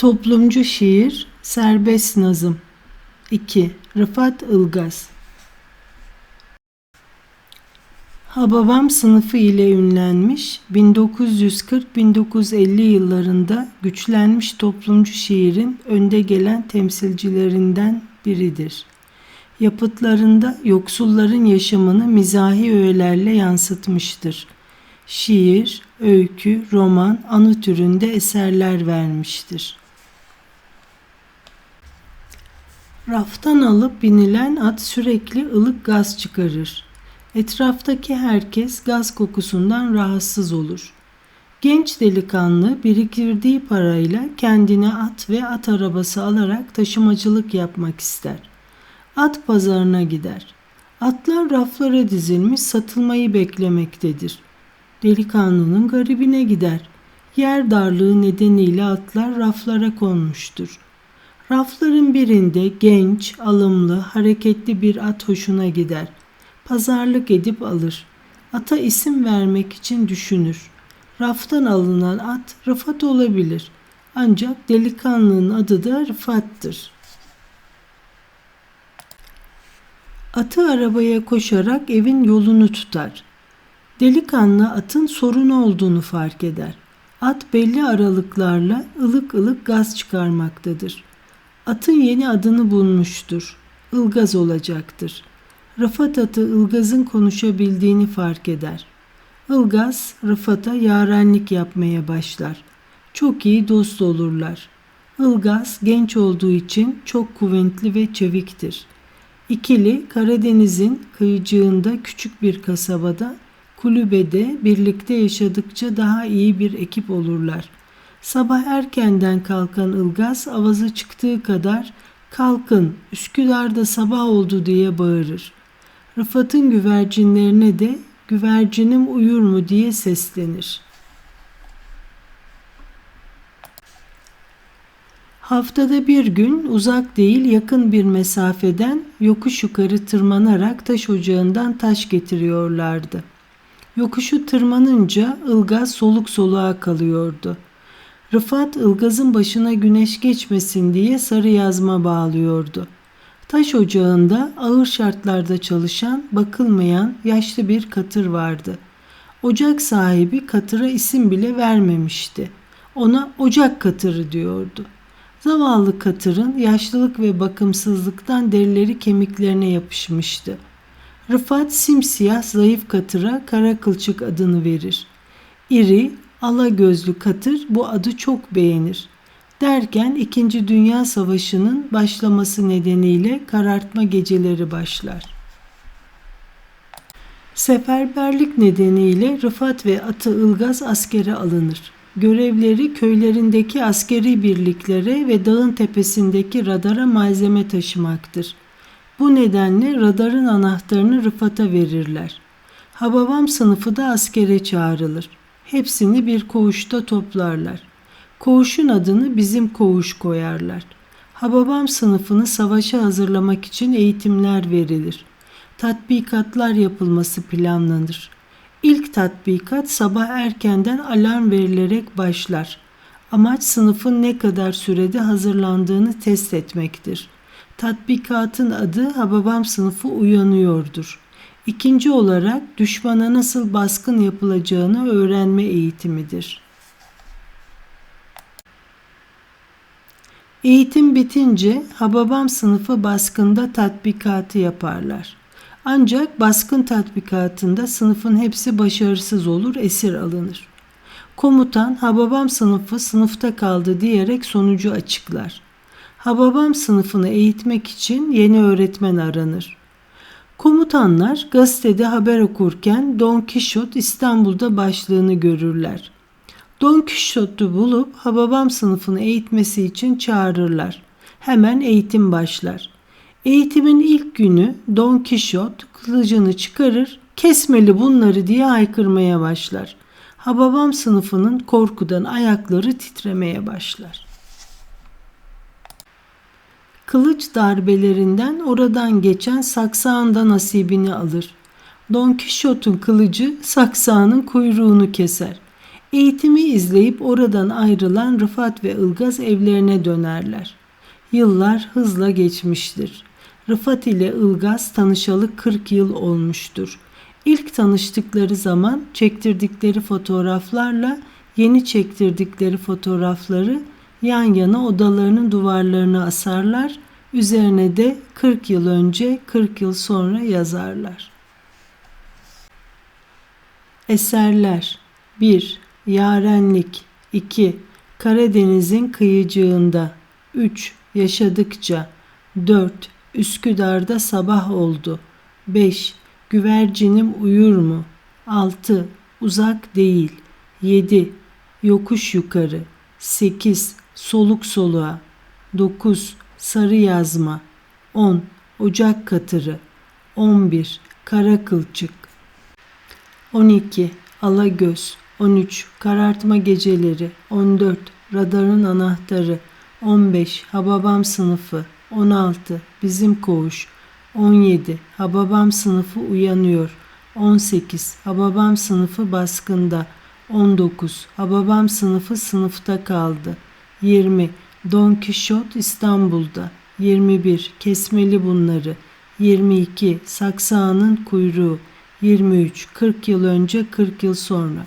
Toplumcu şiir, serbest nazım. 2. Rıfat Ilgaz Hababam sınıfı ile ünlenmiş, 1940-1950 yıllarında güçlenmiş toplumcu şiirin önde gelen temsilcilerinden biridir. Yapıtlarında yoksulların yaşamını mizahi öğelerle yansıtmıştır. Şiir, öykü, roman, anı türünde eserler vermiştir. Raftan alıp binilen at sürekli ılık gaz çıkarır. Etraftaki herkes gaz kokusundan rahatsız olur. Genç delikanlı biriktirdiği parayla kendine at ve at arabası alarak taşımacılık yapmak ister. At pazarına gider. Atlar raflara dizilmiş satılmayı beklemektedir. Delikanlının garibine gider. Yer darlığı nedeniyle atlar raflara konmuştur. Rafların birinde genç, alımlı, hareketli bir at hoşuna gider. Pazarlık edip alır. Ata isim vermek için düşünür. Raftan alınan at Rıfat olabilir. Ancak delikanlının adı da Rıfat'tır. Atı arabaya koşarak evin yolunu tutar. Delikanlı atın sorunu olduğunu fark eder. At belli aralıklarla ılık ılık gaz çıkarmaktadır. Atın yeni adını bulmuştur. Ilgaz olacaktır. Rıfat atı Ilgaz'ın konuşabildiğini fark eder. Ilgaz, Rıfat'a yarenlik yapmaya başlar. Çok iyi dost olurlar. Ilgaz genç olduğu için çok kuvvetli ve çeviktir. İkili Karadeniz'in kıyıcığında küçük bir kasabada kulübede birlikte yaşadıkça daha iyi bir ekip olurlar. Sabah erkenden kalkan Ilgaz avazı çıktığı kadar kalkın Üsküdar'da sabah oldu diye bağırır. Rıfat'ın güvercinlerine de güvercinim uyur mu diye seslenir. Haftada bir gün uzak değil yakın bir mesafeden yokuş yukarı tırmanarak taş ocağından taş getiriyorlardı. Yokuşu tırmanınca Ilgaz soluk soluğa kalıyordu. Rıfat Ilgaz'ın başına güneş geçmesin diye sarı yazma bağlıyordu. Taş ocağında ağır şartlarda çalışan, bakılmayan yaşlı bir katır vardı. Ocak sahibi katıra isim bile vermemişti. Ona ocak katırı diyordu. Zavallı katırın yaşlılık ve bakımsızlıktan derileri kemiklerine yapışmıştı. Rıfat simsiyah zayıf katıra kara kılçık adını verir. İri, ala gözlü katır bu adı çok beğenir. Derken 2. Dünya Savaşı'nın başlaması nedeniyle karartma geceleri başlar. Seferberlik nedeniyle Rıfat ve atı Ilgaz askere alınır. Görevleri köylerindeki askeri birliklere ve dağın tepesindeki radara malzeme taşımaktır. Bu nedenle radarın anahtarını Rıfat'a verirler. Hababam sınıfı da askere çağrılır. Hepsini bir koğuşta toplarlar. Koğuşun adını bizim koğuş koyarlar. Hababam sınıfını savaşa hazırlamak için eğitimler verilir. Tatbikatlar yapılması planlanır. İlk tatbikat sabah erkenden alarm verilerek başlar. Amaç sınıfın ne kadar sürede hazırlandığını test etmektir. Tatbikatın adı Hababam sınıfı uyanıyordur. İkinci olarak düşmana nasıl baskın yapılacağını öğrenme eğitimidir. Eğitim bitince Hababam sınıfı baskında tatbikatı yaparlar. Ancak baskın tatbikatında sınıfın hepsi başarısız olur, esir alınır. Komutan Hababam sınıfı sınıfta kaldı diyerek sonucu açıklar. Hababam sınıfını eğitmek için yeni öğretmen aranır. Komutanlar gazetede haber okurken Don Kişot İstanbul'da başlığını görürler. Don Kişot'u bulup Hababam sınıfını eğitmesi için çağırırlar. Hemen eğitim başlar. Eğitimin ilk günü Don Kişot kılıcını çıkarır, kesmeli bunları diye haykırmaya başlar. Hababam sınıfının korkudan ayakları titremeye başlar. Kılıç darbelerinden oradan geçen saksağın da nasibini alır. Don Kişot'un kılıcı saksağının kuyruğunu keser. Eğitimi izleyip oradan ayrılan Rıfat ve Ilgaz evlerine dönerler. Yıllar hızla geçmiştir. Rıfat ile Ilgaz tanışalı 40 yıl olmuştur. İlk tanıştıkları zaman çektirdikleri fotoğraflarla yeni çektirdikleri fotoğrafları yan yana odalarının duvarlarına asarlar. Üzerine de 40 yıl önce 40 yıl sonra yazarlar. Eserler 1. Yarenlik 2. Karadeniz'in kıyıcığında 3. Yaşadıkça 4. Üsküdar'da sabah oldu 5. Güvercinim uyur mu? 6. Uzak değil 7. Yokuş yukarı 8. Soluk soluğa 9. Sarı yazma 10. Ocak katırı 11. Kara kılçık 12. Alagöz 13. Karartma geceleri 14. Radarın anahtarı 15. Hababam sınıfı 16. Bizim koğuş 17. Hababam sınıfı uyanıyor 18. Hababam sınıfı baskında 19. Hababam sınıfı sınıfta kaldı 20. Don Kişot İstanbul'da 21. Kesmeli bunları 22. Saksağının kuyruğu 23. 40 yıl önce 40 yıl sonra